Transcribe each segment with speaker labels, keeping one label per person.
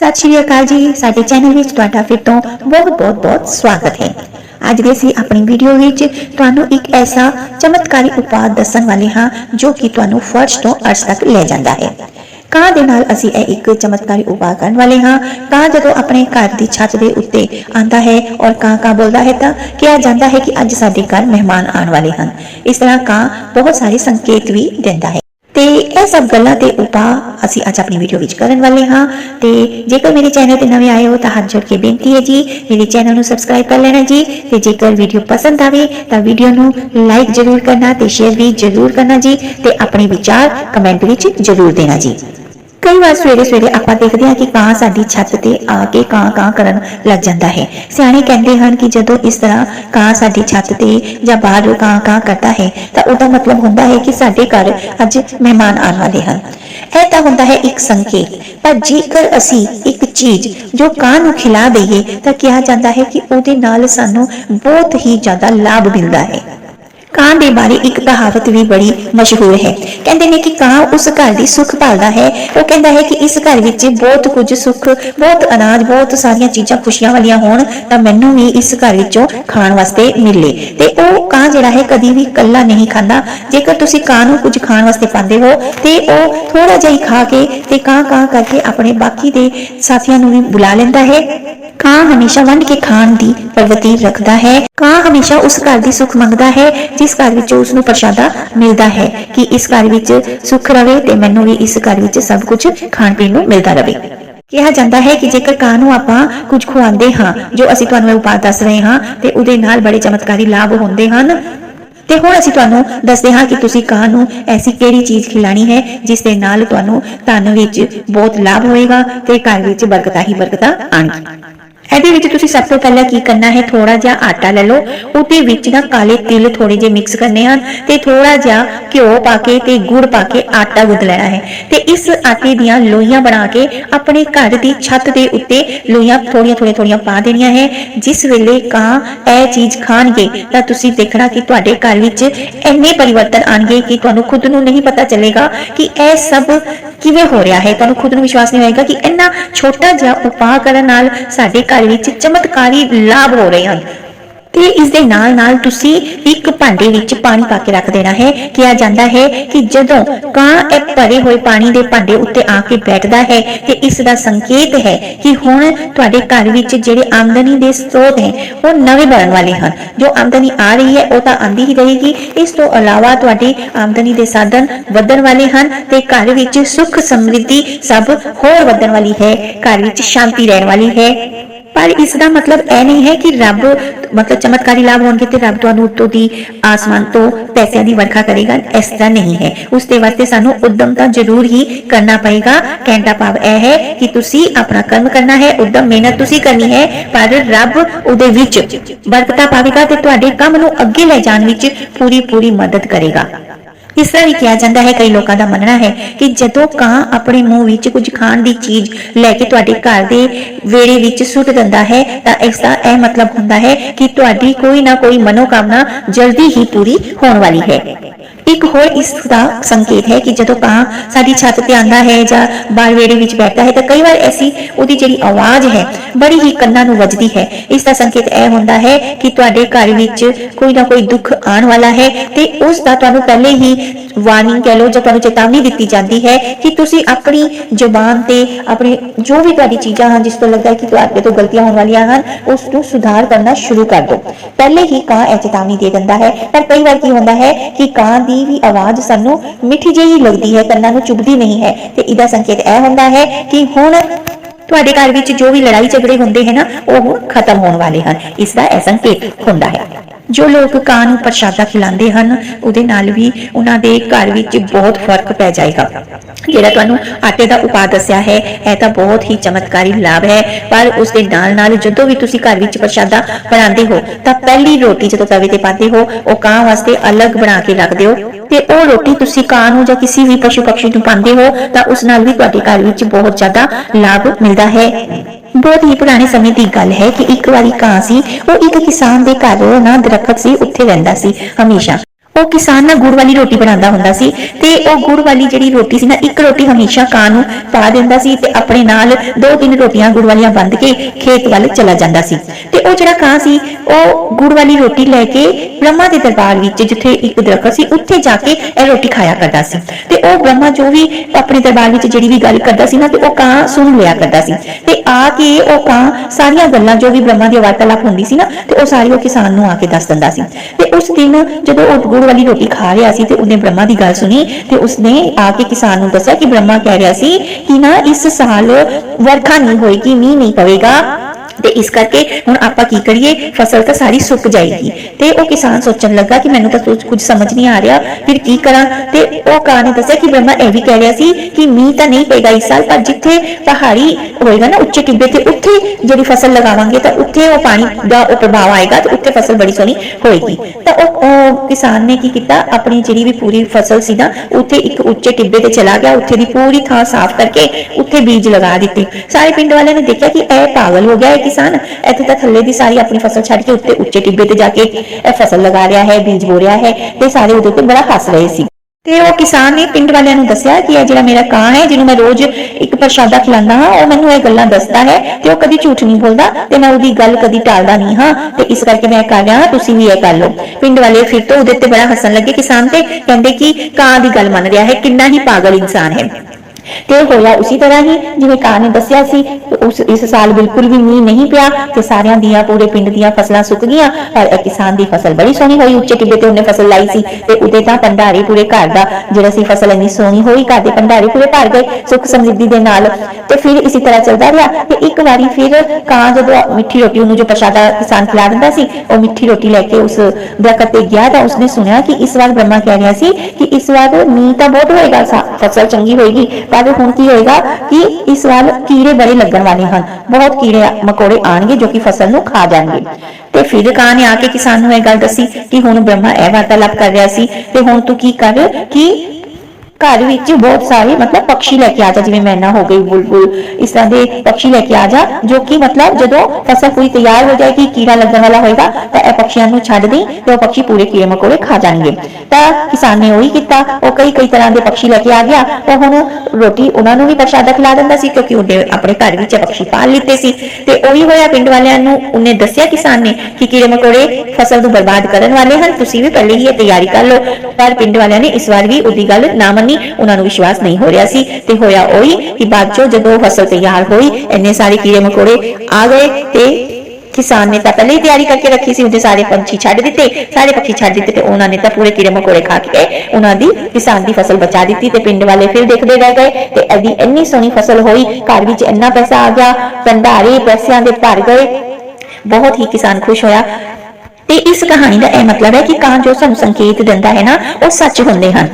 Speaker 1: ਸਤਿ ਸ਼੍ਰੀ ਅਕਾਲ ਜੀ। ਸਾਡੇ ਚੈਨਲ ਵਿੱਚ ਤੁਹਾਡਾ ਫਿਰ ਤੋਂ ਬਹੁਤ-ਬਹੁਤ ਬਹੁਤ ਸਵਾਗਤ ਹੈ। ਅੱਜ ਦੀ ਅਸੀਂ ਆਪਣੀ ਵੀਡੀਓ ਵਿੱਚ ਤੁਹਾਨੂੰ ਇੱਕ ਐਸਾ ਚਮਤਕਾਰੀ ਉਪਾਅ ਦੱਸਣ ਵਾਲੇ ਹਾਂ ਜੋ ਕਿ ਤੁਹਾਨੂੰ ਫਰਸ਼ ਤੋਂ ਅਰਸ਼ ਤੱਕ ਲੈ ਜਾਂਦਾ ਹੈ। ਕਾਂ ਦੇ ਨਾਲ ਅਸੀਂ ਇਹ ਇੱਕ ਚਮਤਕਾਰੀ ਉਪਾਅ ਕਰਨ ਵਾਲੇ ਹਾਂ। ਕਾਂ ਜਦੋਂ ਆਪਣੇ ਘਰ ਦੀ ਛੱਤ ਦੇ ਉੱਤੇ ਆਂਦਾ ਹੈ ਔਰ ਕਾਂ ਕਾਂ ਬੋਲਦਾ ਹੈ ਤਾਂ ਕਿਹਾ ਜਾਂਦਾ ਹੈ ਕਿ ਅੱਜ ਸਾਡੇ ਘਰ ਮਹਿਮਾਨ ਆਉਣ ਵਾਲੇ ਹਨ। ਇਸ ਤਰ੍ਹਾਂ ਕਾਂ ਬਹੁਤ ਸਾਰੇ ਸੰਕੇਤ ਵੀ ਦਿੰਦਾ ਹੈ। ਤੇ ਇਹ ਸਭ ਗੱਲਾਂ ਤੇ ਉਪਾਅ ਅਸੀਂ ਅੱਜ ਆਪਣੀ ਵੀਡੀਓ ਵਿੱਚ ਕਰਨ ਵਾਲੇ ਹਾਂ। ਤੇ ਜੇਕਰ ਮੇਰੇ ਚੈਨਲ ਤੇ ਨਵੇਂ ਆਏ ਹੋ ਤਾਂ ਹੱਥ ਜੋੜ ਕੇ ਬੇਨਤੀ ਹੈ ਜੀ, ਮੇਰੇ ਚੈਨਲ ਨੂੰ ਸਬਸਕ੍ਰਾਈਬ ਕਰ ਲੈਣਾ ਜੀ। ਤੇ ਜੇਕਰ ਵੀਡੀਓ ਪਸੰਦ ਆਵੇ ਤਾਂ ਵੀਡੀਓ ਨੂੰ ਲਾਈਕ ਜ਼ਰੂਰ ਕਰਨਾ ਤੇ ਸ਼ੇਅਰ ਵੀ ਜ਼ਰੂਰ ਕਰਨਾ ਜੀ। ਤੇ ਆਪਣੇ ਵਿਚਾਰ ਕਮੈਂਟ ਵਿੱਚ ਜ਼ਰੂਰ ਦੇਣਾ ਜੀ। ਕਈ ਵਾਰ ਸਵੇਰੇ ਸਵੇਰੇ ਆਪਾਂ ਦੇਖਦੇ ਹਾਂ ਕਿ ਕਾਂ ਸਾਡੀ ਛੱਤ ਤੇ ਆ ਕੇ ਕਾਂ ਕਾਂ ਕਰਨ ਲੱਗ ਜਾਂਦਾ ਹੈ। ਸਿਆਣੇ ਕਹਿੰਦੇ ਹਨ ਕਿ ਜਦੋਂ ਇਸ ਤਰ੍ਹਾਂ ਕਾਂ ਸਾਡੀ ਛੱਤ ਤੇ ਜਾਂ ਬਾਹਰ ਕਾਂ ਕਾਂ ਕਰਦਾ ਹੈ, ਤਾਂ ਉਹਦਾ ਮਤਲਬ ਹੁੰਦਾ ਹੈ ਕਿ ਸਾਡੇ ਘਰ ਅੱਜ ਮਹਿਮਾਨ ਆਉਣ ਵਾਲੇ ਹਨ। ਇਹ ਤਾਂ ਹੁੰਦਾ ਹੈ ਇੱਕ ਸੰਕੇਤ ਪਰ ਜੇਕਰ ਅਸੀਂ ਇੱਕ ਚੀਜ਼ ਜੋ ਕਾਂ ਨੂੰ ਖਿਲਾ ਦਈਏ, ਤਾਂ ਕਿਹਾ ਜਾਂਦਾ ਹੈ ਕਿ ਉਹਦੇ ਨਾਲ ਸਾਨੂੰ ਬਹੁਤ ਹੀ ਜ਼ਿਆਦਾ ਲਾਭ ਮਿਲਦਾ ਹੈ। ਕਾਂ ਦੇ ਬਾਰੇ ਇੱਕ ਕਹਾਵਤ ਵੀ ਬੜੀ ਮਸ਼ਹੂਰ ਹੈ। ਕਹਿੰਦੇ ਨੇ ਕਿ ਕਾਂ ਉਸ ਘਰ ਦੀ ਸੁੱਖ ਭਾਲਦਾ ਹੈ। ਉਹ ਕਹਿੰਦਾ ਹੈ ਕਿ ਇਸ ਘਰ ਵਿੱਚ ਬਹੁਤ ਕੁਝ ਸੁੱਖ, ਬਹੁਤ ਅਨਾਜ, ਬਹੁਤ ਸਾਰੀਆਂ ਚੀਜ਼ਾਂ ਖੁਸ਼ੀਆਂ ਵਾਲੀਆਂ ਹੋਣ ਤਾਂ ਮੈਨੂੰ ਵੀ ਇਸ ਘਰ ਵਿੱਚੋਂ ਖਾਣ ਵਾਸਤੇ ਮਿਲੇ। ਤੇ ਉਹ ਕਾਂ ਜਿਹੜਾ ਹੈ ਕਦੀ ਵੀ ਇਕੱਲਾ ਨਹੀਂ ਖਾਂਦਾ। ਜੇਕਰ ਤੁਸੀਂ ਕਾਂ ਨੂੰ ਕੁਝ ਖਾਣ ਵਾਸਤੇ ਪਾਉਂਦੇ ਹੋ, ਤੇ ਉਹ ਥੋੜਾ ਜਿਹਾ ਹੀ ਖਾ ਕੇ ਤੇ ਕਾਂ ਕਾਂ ਕਰਕੇ ਆਪਣੇ ਬਾਕੀ ਦੇ ਸਾਥੀਆਂ ਨੂੰ ਵੀ ਬੁਲਾ ਲੈਂਦਾ ਹੈ। ਕਾਂ ਹਮੇਸ਼ਾ ਵੰਡ ਕੇ ਖਾਣ ਦੀ ਪ੍ਰਵਿਰਤੀ ਰੱਖਦਾ ਹੈ। ਕਾਂ ਹਮੇਸ਼ਾ ਉਸ ਘਰ ਦੀ ਸੁੱਖ ਮੰਗਦਾ ਹੈ, ਜਿਸ ਘਰ ਵਿੱਚ ਉਸ ਨੂੰ ਪ੍ਰਸ਼ਾਦਾ ਮਿਲਦਾ ਹੈ ਕਿ ਇਸ ਘਰ ਵਿੱਚ ਸੁੱਖ ਰਵੇ ਤੇ ਮੈਨੂੰ ਵੀ ਇਸ ਘਰ ਵਿੱਚ ਸਭ ਕੁਝ ਖਾਣ ਪੀਣ ਨੂੰ ਮਿਲਦਾ ਰਵੇ। ਕਿਹਾ ਜਾਂਦਾ ਹੈ ਕਿ ਜੇਕਰ ਕਾਂ ਨੂੰ ਆਪਾਂ ਕੁਝ ਖਵਾਉਂਦੇ ਹਾਂ, ਜੋ ਅਸੀਂ ਤੁਹਾਨੂੰ ਇਹ ਉਪਾਅ ਦੱਸ ਰਹੇ ਹਾਂ ਤੇ ਉਹਦੇ ਨਾਲ ਬੜੇ ਚਮਤਕਾਰੀ ਲਾਭ ਹੁੰਦੇ ਹਨ, ਤੇ ਹੁਣ ਅਸੀਂ ਤੁਹਾਨੂੰ ਦੱਸਦੇ ਹਾਂ ਕਿ ਤੁਸੀਂ ਕਾਂ ਨੂੰ ਐਸੀ ਕਿਹੜੀ ਚੀਜ਼ ਖਿਲਾਣੀ ਹੈ, ਜਿਸ ਦੇ ਨਾਲ ਤੁਹਾਨੂੰ ਧਨ ਵਿੱਚ ਬਹੁਤ ਲਾਭ ਹੋਏਗਾ ਤੇ ਘਰ ਵਿੱਚ ਬਰਕਤਾਂ ਹੀ ਬਰਕਤਾਂ ਆਣਗੀਆਂ ਇਹਦੇ ਵਿੱਚ ਤੁਸੀਂ ਸਭ ਤੋਂ ਪਹਿਲਾਂ ਕੀ ਕਰਨਾ ਹੈ? ਥੋੜਾ ਜਿਹਾ ਆਟਾ ਲੈ ਲਓ। ਉਹਦੇ ਵਿੱਚ ਨਾ ਕਾਲੇ ਤਿਲ ਥੋੜੇ ਜਿਹੇ ਮਿਕਸ ਕਰਨੇ ਹਨ ਤੇ ਥੋੜਾ ਜਿਹਾ ਘਿਓ ਪਾ ਕੇ ਤੇ ਗੁੜ ਪਾ ਕੇ ਆਟਾ ਗੁੰਦ ਲੈਣਾ ਹੈ। ਤੇ ਇਸ ਆਟੇ ਦੀਆਂ ਲੋਈਆਂ ਬਣਾ ਕੇ ਆਪਣੇ ਘਰ ਦੀ ਛੱਤ ਦੇ ਉੱਤੇ ਲੋਈਆਂ ਥੋੜੀਆਂ ਥੋੜੀਆਂ ਥੋੜੀਆਂ ਪਾ ਦੇਣੀਆਂ ਹੈ। ਜਿਸ ਵੇਲੇ ਕਾਂ ਇਹ ਚੀਜ਼ ਖਾਣਗੇ ਤਾਂ ਤੁਸੀਂ ਦੇਖਣਾ ਕਿ ਤੁਹਾਡੇ ਘਰ ਵਿੱਚ ਇੰਨੇ ਪਰਿਵਰਤਨ ਆਣਗੇ ਕਿ ਤੁਹਾਨੂੰ ਖੁਦ ਨੂੰ ਨਹੀਂ ਪਤਾ ਚੱਲੇਗਾ ਕਿ ਇਹ ਸਭ ਕਿਵੇਂ ਹੋ ਰਿਹਾ ਹੈ। ਤੁਹਾਨੂੰ ਖੁਦ ਨੂੰ ਵਿਸ਼ਵਾਸ ਨਹੀਂ ਹੋਏਗਾ ਕਿ ਇੰਨਾ ਛੋਟਾ ਜਿਹਾ ਉਪਾਅ ਕਰਨ ਨਾਲ ਸਾਡੇ ਘਰ ਵਿੱਚ ਚਮਤਕਾਰੀ ਲਾਭ ਹੋ ਰਹੇ ਹਨ। ਤੇ ਇਸ ਦੇ ਨਾਲ ਨਾਲ ਤੁਸੀਂ ਇੱਕ ਭਾਂਡੇ ਵਿੱਚ ਪਾਣੀ ਪਾ ਕੇ ਰੱਖ ਦੇਣਾ ਹੈ। ਕਿਹਾ ਜਾਂਦਾ ਹੈ ਕਿ ਜਦੋਂ ਕਾਂ ਇਹ ਭਰੇ ਹੋਏ ਪਾਣੀ ਦੇ ਭਾਂਡੇ ਉੱਤੇ ਆ ਕੇ ਬੈਠਦਾ ਹੈ, ਤੇ ਇਸ ਦਾ ਸੰਕੇਤ ਹੈ ਕਿ ਹੁਣ ਤੁਹਾਡੇ ਘਰ ਵਿੱਚ ਜਿਹੜੇ ਆਮਦਨੀ ਦੇ ਸਰੋਤ ਹੈ, ਉਹ ਨਵੇਂ ਬਣਨ ਵਾਲੇ ਹਨ। ਜੋ ਆਮਦਨੀ ਆ ਰਹੀ ਹੈ, ਉਹ ਤਾਂ ਆਂਦੀ ਹੀ ਰਹੇਗੀ। ਇਸ ਤੋਂ ਇਲਾਵਾ ਤੁਹਾਡੀ ਆਮਦਨੀ ਦੇ ਸਾਧਨ ਵਧਣ ਵਾਲੇ ਹਨ ਤੇ ਘਰ ਵਿੱਚ ਸੁੱਖ ਸਮਰਿੱਧੀ ਸਭ ਹੋਰ ਵਧਣ ਵਾਲੀ ਹੈ। ਘਰ ਵਿੱਚ ਸ਼ਾਂਤੀ ਰਹਿਣ ਵਾਲੀ ਹੈ। ਪਰ ਇਸ ਦਾ ਮਤਲਬ ਇਹ ਨਹੀਂ ਹੈ ਕਿ ਰੱਬ ਮਤਲਬ ਚਮਤਕਾਰੀ ਲਾਭ ਹੋਣਗੇ ਤੇ ਰੱਬ ਤੁਹਾਨੂੰ ਉੱਤੋਂ ਦੀ ਆਸਮਾਨ ਤੋਂ ਪੈਸਿਆਂ ਦੀ ਵਰਖਾ ਕਰੇਗਾ। ਇਸ ਤਰ੍ਹਾਂ ਨਹੀਂ ਹੈ। ਉਸ ਦੇ ਵਾਸਤੇ ਸਾਨੂੰ ਉਦਮ ਤਾਂ ਜ਼ਰੂਰ ਹੀ ਕਰਨਾ ਪਏਗਾ। ਕਹਿਣ ਦਾ ਭਾਵ ਇਹ ਹੈ ਕਿ ਤੁਸੀਂ ਆਪਣਾ ਕਰਮ ਕਰਨਾ ਹੈ, ਉਦਮ ਮਿਹਨਤ ਤੁਸੀਂ ਕਰਨੀ ਹੈ, ਪਰ ਰੱਬ ਉਹਦੇ ਵਿੱਚ ਬਰਕਤਾਂ ਪਾਵੇਗਾ ਤੇ ਤੁਹਾਡੇ ਕੰਮ ਨੂੰ ਅੱਗੇ ਲੈ ਜਾਣ ਵਿੱਚ ਪੂਰੀ ਪੂਰੀ ਮਦਦ ਕਰੇਗਾ। ਇਸ ਤਰ੍ਹਾਂ ਵੀ ਕਿਹਾ ਜਾਂਦਾ ਹੈ, ਕਈ ਲੋਕਾਂ ਦਾ ਮੰਨਣਾ ਹੈ ਕਿ ਜਦੋਂ ਕਾਂ ਆਪਣੇ ਮੂੰਹ ਵਿੱਚ ਕੁਝ ਖਾਣ ਦੀ ਚੀਜ਼ ਲੈ ਕੇ ਤੁਹਾਡੇ ਘਰ ਦੇ ਵੇੜੇ ਵਿੱਚ ਸੁੱਟ ਦਿੰਦਾ ਹੈ, ਤਾਂ ਇਸ ਦਾ ਇਹ ਮਤਲਬ ਹੁੰਦਾ ਹੈ ਕਿ ਤੁਹਾਡੀ ਕੋਈ ਨਾ ਕੋਈ ਮਨੋਕਾਮਨਾ ਜਲਦੀ ਹੀ ਪੂਰੀ ਹੋਣ ਵਾਲੀ ਹੈ। ਇੱਕ ਹੋਰ ਇਸ ਦਾ ਸੰਕੇਤ ਹੈ ਕਿ ਜਦੋਂ ਕਾਂ ਸਾਡੀ ਛੱਤ ਤੇ ਆਂਦਾ ਹੈ ਜਾਂ ਬਾਹਰ ਵਿੱਚ ਬੈਠਦਾ ਹੈ ਤਾਂ ਕਈ ਵਾਰ ਐਸੀ ਉਹਦੀ ਜਿਹੜੀ ਆਵਾਜ਼ ਹੈ, ਬੜੀ ਹੀ ਕੰਨਾਂ ਨੂੰ ਵੱਜਦੀ ਹੈ। ਇਸ ਦਾ ਸੰਕੇਤ ਇਹ ਹੁੰਦਾ ਹੈ ਕਿ ਤੁਹਾਡੇ ਘਰ ਵਿੱਚ ਕੋਈ ਨਾ ਕੋਈ ਦੁੱਖ ਆਉਣ ਵਾਲਾ ਹੈ ਤੇ ਉਸ ਦਾ ਤੁਹਾਨੂੰ ਪਹਿਲੇ ਹੀ ਵਾਰਨਿੰਗ ਕਹਿ ਲਓ ਜਾਂ ਤੁਹਾਨੂੰ ਚੇਤਾਵਨੀ ਦਿੱਤੀ ਜਾਂਦੀ ਹੈ ਕਿ ਤੁਸੀਂ ਆਪਣੀ ਜ਼ੁਬਾਨ ਤੇ ਆਪਣੇ ਜੋ ਵੀ ਤੁਹਾਡੀ ਚੀਜ਼ਾਂ ਹਨ, ਜਿਸ ਤੋਂ ਲੱਗਦਾ ਹੈ ਕਿ ਤੁਹਾਡੇ ਤੋਂ ਗਲਤੀਆਂ ਹੋਣ ਵਾਲੀਆਂ ਹਨ, ਉਸ ਨੂੰ ਸੁਧਾਰ ਕਰਨਾ ਸ਼ੁਰੂ ਕਰ ਦਿਓ। ਪਹਿਲੇ ਹੀ ਕਾਂ ਇਹ ਚੇਤਾਵਨੀ ਦੇ ਦਿੰਦਾ ਹੈ। ਪਰ ਕਈ ਵਾਰ ਕੀ ਹੁੰਦਾ ਹੈ ਕਿ ਕਾਂ ਦੀ ਵੀ ਆਵਾਜ਼ ਸਾਨੂੰ ਮਿੱਠੀ ਜਿਹੀ ਲੱਗਦੀ ਹੈ, ਕੰਨਾਂ ਨੂੰ ਚੁਭਦੀ ਨਹੀਂ ਹੈ। ਤੇ ਇਹਦਾ ਸੰਕੇਤ ਇਹ ਹੁੰਦਾ ਹੈ ਕਿ ਹੁਣ ਤੁਹਾਡੇ ਘਰ ਵਿੱਚ ਜੋ ਵੀ ਲੜਾਈ ਝਗੜੇ ਹੁੰਦੇ ਹਨ, ਉਹ ਹੁਣ ਖਤਮ ਹੋਣ ਵਾਲੇ ਹਨ। ਇਸ ਦਾ ਇਹ ਸੰਕੇਤ ਹੁੰਦਾ ਹੈ। ਜੋ ਲੋਕ ਕਾਂ ਨੂੰ ਪ੍ਰਸ਼ਾਦਾ ਖਿਲਾਉਂਦੇ ਹਨ, ਉਹਦੇ ਨਾਲ ਵੀ ਉਹਨਾਂ ਦੇ ਘਰ ਵਿੱਚ ਬਹੁਤ ਫ਼ਰਕ ਪੈ ਜਾਏਗਾ। ਜਿਹੜਾ ਤੁਹਾਨੂੰ ਆਟੇ ਦਾ ਉਪਾਅ ਦੱਸਿਆ ਹੈ, ਇਹ ਤਾਂ ਬਹੁਤ ਹੀ ਚਮਤਕਾਰੀ ਲਾਭ ਹੈ। ਪਰ ਉਸ ਦੇ ਨਾਲ ਨਾਲ ਜਦੋਂ ਵੀ ਤੁਸੀਂ ਘਰ ਵਿੱਚ ਪ੍ਰਸ਼ਾਦਾ ਬਣਾਉਂਦੇ ਹੋ, ਤਾਂ ਪਹਿਲੀ ਰੋਟੀ ਜਦੋਂ ਤਵੇ ਤੇ ਪਾਉਂਦੇ ਹੋ, ਉਹ ਕਾਂ ਵਾਸਤੇ ਅਲੱਗ ਬਣਾ ਕੇ ਰੱਖਦੇ ਹੋ? ਤੇ ਉਹ ਰੋਟੀ ਤੁਸੀਂ ਕਾਂ ਨੂੰ ਜਾਂ ਕਿਸੇ ਵੀ ਪਸ਼ੂ ਪਕਸ਼ੀ ਨੂੰ ਪਾਉਂਦੇ ਹੋ, ਤਾਂ ਉਸ ਨਾਲ ਵੀ ਤੁਹਾਡੇ ਘਰ ਵਿੱਚ ਬਹੁਤ ਜ਼ਿਆਦਾ ਲਾਭ ਮਿਲਦਾ ਹੈ। ਬਹੁਤ ਹੀ ਪੁਰਾਣੇ ਸਮੇਂ ਦੀ ਗੱਲ ਹੈ ਕਿ ਇੱਕ ਵਾਰੀ ਕਾਂ ਸੀ, ਉਹ ਇੱਕ ਕਿਸਾਨ ਦੇ ਘਰ ਨਾ ਦਰਖਤ ਸੀ, ਉੱਥੇ ਰਹਿੰਦਾ ਸੀ, ਹਮੇਸ਼ਾ। ਉਹ ਕਿਸਾਨ ਨਾ ਗੁੜ ਵਾਲੀ ਰੋਟੀ ਬਣਾਉਂਦਾ ਹੁੰਦਾ ਸੀ ਤੇ ਉਹ ਗੁੜ ਵਾਲੀ ਜਿਹੜੀ ਰੋਟੀ ਸੀ ਨਾ, ਇੱਕ ਰੋਟੀ ਹਮੇਸ਼ਾ ਕਾਂ ਨੂੰ ਪਾ ਦਿੰਦਾ ਸੀ ਤੇ ਆਪਣੇ ਨਾਲ ਦੋ ਤਿੰਨ ਰੋਟੀਆਂ ਗੁੜ ਵਾਲੀਆਂ ਬੰਦ ਕੇ ਖੇਤ ਵੱਲ ਚਲਾ ਜਾਂਦਾ ਸੀ। ਤੇ ਉਹ ਜਿਹੜਾ ਕਾਂ ਸੀ, ਉਹ ਗੁੜ ਵਾਲੀ ਰੋਟੀ ਲੈ ਕੇ ਬ੍ਰਹਮਾ ਦੇ ਦਰਬਾਰ ਵਿੱਚ ਜਿੱਥੇ ਇੱਕ ਦਰਖਤ ਸੀ, ਉੱਥੇ ਜਾ ਕੇ ਇਹ ਰੋਟੀ ਖਾਇਆ ਕਰਦਾ ਸੀ। ਤੇ ਉਹ ਬ੍ਰਹਮਾ ਜੋ ਵੀ ਆਪਣੇ ਦਰਬਾਰ ਵਿੱਚ ਜਿਹੜੀ ਵੀ ਗੱਲ ਕਰਦਾ ਸੀ ਨਾ, ਤੇ ਉਹ ਕਾਂ ਸੁਣ ਲਿਆ ਕਰਦਾ ਸੀ। ਤੇ ਆ ਕੇ ਉਹ ਕਾਂ ਸਾਰੀਆਂ ਗੱਲਾਂ ਜੋ ਵੀ ਬ੍ਰਹਮਾ ਦੀ ਵਾਰਤਾਲਾਪ ਹੁੰਦੀ ਸੀ ਨਾ, ਤੇ ਉਹ ਸਾਰੀ ਉਹ ਕਿਸਾਨ ਨੂੰ ਆ ਕੇ ਦੱਸ ਦਿੰਦਾ ਸੀ। ਤੇ ਉਸ ਦਿਨ ਜਦੋਂ ਉਹ ਗੁੜ ਵਾਲੀ ਰੋਟੀ ਖਾ ਰਿਹਾ ਸੀ ਤੇ ਉਹਨੇ ਬ੍ਰਹਮਾ ਦੀ ਗੱਲ ਸੁਣੀ, ਤੇ ਉਸਨੇ ਆ ਕੇ ਕਿਸਾਨ ਨੂੰ ਦੱਸਿਆ ਕਿ ਬ੍ਰਹਮਾ ਕਹਿ ਰਿਹਾ ਸੀ ਕਿ ਨਾ ਇਸ ਸਾਲ ਵਰਖਾ ਨਹੀਂ ਹੋਏਗੀ, ਮੀਂਹ ਨਹੀਂ ਪਵੇਗਾ। ਤੇ ਇਸ ਕਰਕੇ ਹੁਣ ਆਪਾਂ ਕੀ ਕਰੀਏ, ਫਸਲ ਤਾਂ ਸਾਰੀ ਸੁੱਕ ਜਾਏਗੀ। ਤੇ ਉਹ ਕਿਸਾਨ ਸੋਚਣ ਲੱਗਾ ਕਿ ਮੈਨੂੰ ਤਾਂ ਕੁਝ ਸਮਝ ਨਹੀਂ ਆ ਰਿਹਾ, ਫਿਰ ਕੀ ਕਰਾਂ? ਤੇ ਉਹ ਕਾਂ ਨੇ ਦੱਸਿਆ ਕਿ ਬ੍ਰਹਮਾ ਇਹ ਵੀ ਕਹਿ ਰਿਹਾ ਸੀ ਕਿ ਮੀਂਹ ਤਾਂ ਨਹੀਂ ਪਏਗਾ ਇਸ ਸਾਲ, ਪਰ ਜਿੱਥੇ ਪਹਾੜੀ ਹੋਏਗਾ ਨਾ ਉੱਚੇ ਟਿੱਬੇ ਤੇ ਉੱਥੇ ਜਿਹੜੀ ਫਸਲ ਲਗਾਵਾਂਗੇ ਤਾਂ ਉੱਥੇ ਉਹ ਪਾਣੀ ਦਾ ਉਹ ਪ੍ਰਭਾਵ ਆਏਗਾ ਤੇ ਉੱਥੇ ਫਸਲ ਬੜੀ ਸੋਹਣੀ ਹੋਏਗੀ। ਤਾਂ ਉਹ ਉਹ ਕਿਸਾਨ ਨੇ ਕੀ ਕੀਤਾ? ਆਪਣੀ ਜਿਹੜੀ ਵੀ ਪੂਰੀ ਫਸਲ ਸੀ ਨਾ, ਉੱਥੇ ਇੱਕ ਉੱਚੇ ਟਿੱਬੇ ਤੇ ਚਲਾ ਗਿਆ। ਉੱਥੇ ਦੀ ਪੂਰੀ ਥਾਂ ਸਾਫ਼ ਕਰਕੇ ਉੱਥੇ ਬੀਜ ਲਗਾ ਦਿੱਤੇ। ਸਾਰੇ ਪਿੰਡ ਵਾਲਿਆਂ ਨੇ ਦੇਖਿਆ ਕਿ ਇਹ ਪਾਗਲ ਹੋ ਗਿਆ ਹੈ ਕਿਸਾਨ। ਇੱਥੇ ਤਾਂ ਥੱਲੇ ਦੀ ਸਾਰੀ ਆਪਣੀ ਫਸਲ ਛੱਡ ਕੇ ਉੱਤੇ ਉੱਚੇ ਟਿੱਬੇ ਤੇ ਜਾ ਕੇ ਇਹ ਫਸਲ ਲਗਾ ਰਿਹਾ ਹੈ, ਬੀਜ ਬੋ ਰਿਹਾ ਹੈ ਤੇ ਸਾਰੇ ਉਹਦੇ ਉੱਤੇ ਬੜਾ ਹੱਸ ਰਹੇ ਸੀ। ਤੇ ਉਹ ਕਿਸਾਨ ਨੇ ਪਿੰਡ ਵਾਲਿਆਂ ਨੂੰ ਦੱਸਿਆ ਕਿ ਇਹ ਜਿਹੜਾ ਮੇਰਾ ਕਾਂ ਹੈ, ਜਿਹਨੂੰ ਮੈਂ ਰੋਜ਼ ਇੱਕ ਪ੍ਰਸ਼ਾਦਾ ਖਿਲਾਉਂਦਾ ਹਾਂ, ਉਹ ਮੈਨੂੰ ਇਹ ਗੱਲਾਂ ਦੱਸਦਾ ਹੈ ਤੇ ਉਹ ਕਦੀ ਝੂਠ ਨਹੀਂ ਬੋਲਦਾ ਤੇ ਮੈਂ ਉਹਦੀ ਗੱਲ ਕਦੀ ਟਾਲਦਾ ਨਹੀਂ ਹਾਂ ਤੇ ਇਸ ਕਰਕੇ ਮੈਂ ਕਰ ਰਿਹਾ ਤੁਸੀਂ ਵੀ ਇਹ ਕਰ ਲਓ। ਪਿੰਡ ਵਾਲੇ ਫਿਰ ਤੋਂ ਉਹਦੇ ਤੇ ਬੜਾ ਹੱਸਣ ਲੱਗੇ। ਕਿਸਾਨ ਤੇ ਕਹਿੰਦੇ ਕਿ ਕਾਂ ਦੀ ਗੱਲ ਮੰਨ ਰਿਹਾ ਹੈ, ਕਿੰਨਾ ਹੀ ਪਾਗਲ ਇਨਸਾਨ ਹੈ। ਤੇ ਹੋਇਆ ਉਸੇ ਤਰ੍ਹਾਂ ਹੀ, ਜਿਵੇਂ ਕਾਂ ਨੇ ਦੱਸਿਆ ਸੀ ਉਸ, ਇਸ ਸਾਲ ਬਿਲਕੁਲ ਵੀ ਮੀਂਹ ਨਹੀਂ ਪਿਆ ਤੇ ਸਾਰਿਆਂ ਦੀਆਂ ਪੂਰੇ ਪਿੰਡ ਦੀਆਂ ਫਸਲਾਂ ਸੁੱਕ ਗਈਆਂ। ਪਰ ਇਹ ਕਿਸਾਨ ਦੀ ਫਸਲ ਬੜੀ ਸੋਹਣੀ ਹੋਈ, ਉੱਚੇ ਟਿੱਬੇ ਤੇ ਉਹਨੇ ਫਸਲ ਲਾਈ ਸੀ ਤੇ ਉਹਦੇ ਤਾਂ ਭੰਡਾਰੇ ਪੂਰੇ ਘਰ ਦਾ, ਜਿਹੜਾ ਸੀ ਫਸਲ ਇੰਨੀ ਸੋਹਣੀ ਹੋਈ, ਘਰ ਦੇ ਭੰਡਾਰੇ ਪੂਰੇ ਭਰ ਗਏ ਸੁੱਖ ਸਮਰਿੱਧੀ ਦੇ ਨਾਲ। ਤੇ ਫਿਰ ਇਸੇ ਤਰ੍ਹਾਂ ਚੱਲਦਾ ਰਿਹਾ ਤੇ ਇੱਕ ਵਾਰੀ ਫਿਰ ਕਾਂ ਜਦੋਂ ਮਿੱਠੀ ਰੋਟੀ ਉਹਨੂੰ ਜੋ ਪ੍ਰਸ਼ਾਦਾ ਕਿਸਾਨ ਖਿਲਾ ਦਿੰਦਾ ਸੀ, ਉਹ ਮਿੱਠੀ ਰੋਟੀ ਲੈ ਕੇ ਉਸ ਦਰਖਤ ਤੇ ਗਿਆ ਤਾਂ ਉਸਨੇ ਸੁਣਿਆ ਕਿ ਇਸ ਵਾਰ ਬ੍ਰਹਮਾ ਕਹਿ ਰਿਹਾ ਸੀ ਕਿ ਇਸ ਵਾਰ ਮੀਂਹ ਤਾਂ ਬਹੁਤ ਹੋਏਗਾ ਫਸਲ ਚੰਗੀ ਹੋਏਗੀ, ਪਰ ਹੁਣ ਕੀ ਹੋਏਗਾ ਕਿ ਇਸ ਵਾਰ ਕੀੜੇ ਬੜੇ ਲੱਗਣ ਵਾਲੇ ਹਨ। ਬਹੁਤ ਕੀੜੇ ਮਕੌੜੇ ਆਣਗੇ ਜੋ ਕਿ ਫਸਲ ਨੂੰ ਖਾ ਜਾਣਗੇ। ਤੇ ਫਿਰ ਕਾਂ ਨੇ ਆ ਕੇ ਕਿਸਾਨ ਨੂੰ ਇਹ ਗੱਲ ਦੱਸੀ ਕਿ ਹੁਣ ਬ੍ਰਹਮਾ ਇਹ ਵਾਰਤਾਲਾਪ ਕਰ ਰਿਹਾ ਸੀ, ਤੇ ਹੁਣ ਤੂੰ ਕੀ ਕਰ, ਕਿ ਘਰ ਵਿੱਚ ਬਹੁਤ ਸਾਰੇ ਮਤਲਬ ਪੰਛੀ ਲੈ ਕੇ ਆ ਜਾ, ਜਿਵੇਂ ਮੈਨਾ ਹੋ ਗਈ, ਬੁਲਬੁਲ, ਇਸ ਤਰ੍ਹਾਂ ਦੇ ਪੰਛੀ ਲੈ ਕੇ ਆ ਜਾ, ਜੋ ਕਿ ਮਤਲਬ ਜਦੋਂ ਫਸਲ ਪੂਰੀ ਤਿਆਰ ਹੋ ਜਾਏਗੀ, ਕੀੜਾ ਲੱਗਣ ਵਾਲਾ ਹੋਏਗਾ, ਤਾਂ ਇਹ ਪੰਛੀਆਂ ਨੂੰ ਛੱਡ ਦੇ, ਤੇ ਉਹ ਪੰਛੀ ਪੂਰੇ ਕੀੜੇ ਮਕੌੜੇ ਖਾ ਜਾਣਗੇ। ਤਾਂ ਕਿਸਾਨ ਨੇ ਉਹੀ ਕੀਤਾ, ਉਹ ਕਈ ਕਈ ਤਰ੍ਹਾਂ ਦੇ ਪੰਛੀ ਲੈ ਕੇ ਆ ਗਿਆ ਉਹ ਹੁਣ ਰੋਟੀ ਉਹਨਾਂ ਨੂੰ ਵੀ ਪ੍ਰਸ਼ਾਦਾ ਖਿਲਾ ਦਿੰਦਾ ਸੀ, ਕਿਉਂਕਿ ਉਹਨੇ ਆਪਣੇ ਘਰ ਵਿੱਚ ਇਹ ਪੰਛੀ ਪਾਲ ਲਿੱਤੇ ਸੀ। ਤੇ ਉਹੀ ਹੋਇਆ ਪਿੰਡ ਵਾਲਿਆਂ ਨੂੰ, ਉਹਨੇ ਦੱਸਿਆ ਕਿਸਾਨ ਨੇ ਕਿ ਕੀੜੇ ਮਕੋੜੇ ਫਸਲ ਨੂੰ ਬਰਬਾਦ ਕਰਨ ਵਾਲੇ ਹਨ, ਤੁਸੀਂ ਵੀ ਪਹਿਲੇ ਹੀ ਇਹ ਤਿਆਰੀ ਕਰ ਲਓ। ਪਰ ਪਿੰਡ ਵਾਲਿਆਂ ਨੇ ਇਸ ਵਾਰ ਵੀ ਉਹਦੀ ਗੱਲ ਨਾ ਮੰਨੀ। ਉਹਨਾਂ ਨੂੰ ਵਿਸ਼ਵਾਸ ਨਹੀਂ ਹੋ ਰਿਹਾ ਸੀ ਤੇ ਹੋਇਆ ਉਹੀ ਕਿ ਬਾਅਦ ਚੋਂ ਜਦੋਂ ਫਸਲ ਤਿਆਰ ਹੋਈ, ਇੰਨੇ ਸਾਰੇ ਕੀੜੇ ਮਕੌੜੇ ਆ ਗਏ ਤੇ ਕਿਸਾਨ ਨੇ ਤਾਂ ਪਹਿਲੇ ਹੀ ਤਿਆਰੀ ਕਰਕੇ ਰੱਖੀ ਸੀ, ਉਹਦੇ ਸਾਰੇ ਪੰਛੀ ਛੱਡ ਦਿੱਤੇ, ਸਾਰੇ ਪੰਛੀ ਛੱਡ ਦਿੱਤੇ ਤੇ ਉਹਨਾਂ ਨੇ ਤਾਂ ਪੂਰੇ ਕੀੜੇ ਮਕੌੜੇ ਖਾ ਕੇ ਉਹਨਾਂ ਦੀ ਕਿਸਾਨ ਦੀ ਫਸਲ ਬਚਾ ਦਿੱਤੀ ਤੇ ਪਿੰਡ ਵਾਲੇ ਫਿਰ ਦੇਖਦੇ ਰਹਿ ਗਏ ਤੇ ਐਦੀ ਇੰਨੀ ਸੋਹਣੀ ਫਸਲ ਹੋਈ, ਘਰ ਵਿੱਚ ਇੰਨਾ ਪੈਸਾ ਆ ਗਿਆ, ਭੰਡਾਰੇ ਪੈਸਿਆਂ ਦੇ ਭਰ ਗਏ। ਬਹੁਤ ਹੀ ਕਿਸਾਨ ਖੁਸ਼ ਹੋਇਆ। ਤੇ ਇਸ ਕਹਾਣੀ ਦਾ ਇਹ ਮਤਲਬ ਹੈ ਕਿ ਕਾਂ ਜੋ ਸਾਨੂੰ ਸੰਕੇਤ ਦਿੰਦਾ ਹੈ ਨਾ, ਉਹ ਸੱਚ ਹੁੰਦੇ ਹਨ।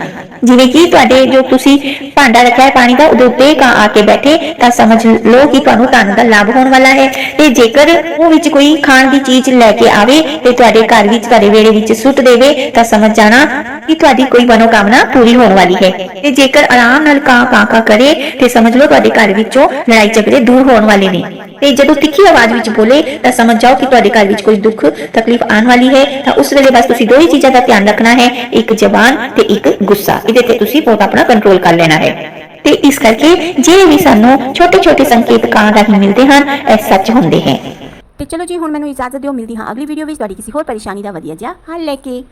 Speaker 1: ਜਿਵੇਂ ਕਿ ਤੁਹਾਡੇ ਜੋ ਤੁਸੀਂ ਭਾਂਡਾ ਰੱਖਿਆ ਹੈ ਪਾਣੀ ਦਾ, ਉਹਦੇ ਉੱਤੇ ਕਾਂ ਆ ਕੇ ਬੈਠੇ, ਤਾਂ ਸਮਝ ਲਓ ਕਿ ਤੁਹਾਨੂੰ ਧਨ ਦਾ ਲਾਭ ਹੋਣ ਵਾਲਾ ਹੈ। ਤੇ ਜੇਕਰ ਉਹ ਵਿੱਚ ਕੋਈ ਖਾਣ ਦੀ ਚੀਜ਼ ਲੈ ਕੇ ਆਵੇ ਤੇ ਤੁਹਾਡੇ ਘਰ ਵਿੱਚ, ਤੁਹਾਡੇ ਵਿਹੜੇ ਵਿੱਚ ਸੁੱਟ ਦੇਵੇ, ਤਾਂ ਸਮਝ ਜਾਣਾ ਕਿ ਤੁਹਾਡੀ ਕੋਈ ਮਨੋਕਾਮਨਾ ਪੂਰੀ ਹੋਣ ਵਾਲੀ ਹੈ। ਤੇ ਜੇਕਰ ਆਰਾਮ ਨਾਲ ਕਾਂ ਕਾਂ ਕਾਂ ਕਰੇ, ਤੇ ਸਮਝ ਲਓ ਤੁਹਾਡੇ ਘਰ ਵਿੱਚੋਂ ਲੜਾਈ ਝਗੜੇ ਦੂਰ ਹੋਣ ਵਾਲੇ ਨੇ। ਤੇ ਜਦੋਂ ਤਿੱਖੀ ਆਵਾਜ਼ ਵਿੱਚ ਬੋਲੇ ਤਾਂ ਸਮਝ ਜਾਓ ਕਿ ਤੁਹਾਡੇ ਘਰ ਵਿੱਚ ਕੋਈ ਦੁੱਖ, ਤਕਲੀਫ ਆਉਣ ਵਾਲੀ ਹੈ, ਤਾਂ ਉਸ ਵੇਲੇ ਬਸ ਤੁਸੀਂ ਦੋ ਹੀ ਚੀਜ਼ਾਂ ਦਾ ਧਿਆਨ ਰੱਖਣਾ ਹੈ, ਇੱਕ ਜ਼ਬਾਨ ਤੇ ਇੱਕ ਗੁੱਸਾ। ਇਹਦੇ ਤੇ ਤੁਸੀਂ ਬਹੁਤ ਆਪਣਾ ਕੰਟਰੋਲ ਕਰ ਲੈਣਾ ਹੈ। ਤੇ ਇਸ ਕਰਕੇ ਜੇ ਵੀ ਸਾਨੂੰ ਛੋਟੇ ਛੋਟੇ ਸੰਕੇਤ ਕਾਂ ਰਾਹੀਂ ਮਿਲਦੇ ਹਨ, ਇਹ ਸੱਚ ਹੁੰਦੇ ਹੈ।
Speaker 2: ਤੇ ਚਲੋ ਜੀ, ਹੁਣ ਮੈਨੂੰ ਇਜਾਜ਼ਤ ਦਿਓ, ਮਿਲਦੀ ਹਾਂ ਅਗਲੀ ਵੀਡੀਓ ਵਿੱਚ। ਤੁਹਾਡੀ ਕਿਸੇ ਹੋਰ ਪਰੇਸ਼ਾਨੀ ਦਾ ਵਧੀਆ ਜਿਹਾ ਹੱਲ ਲੈ ਕੇ।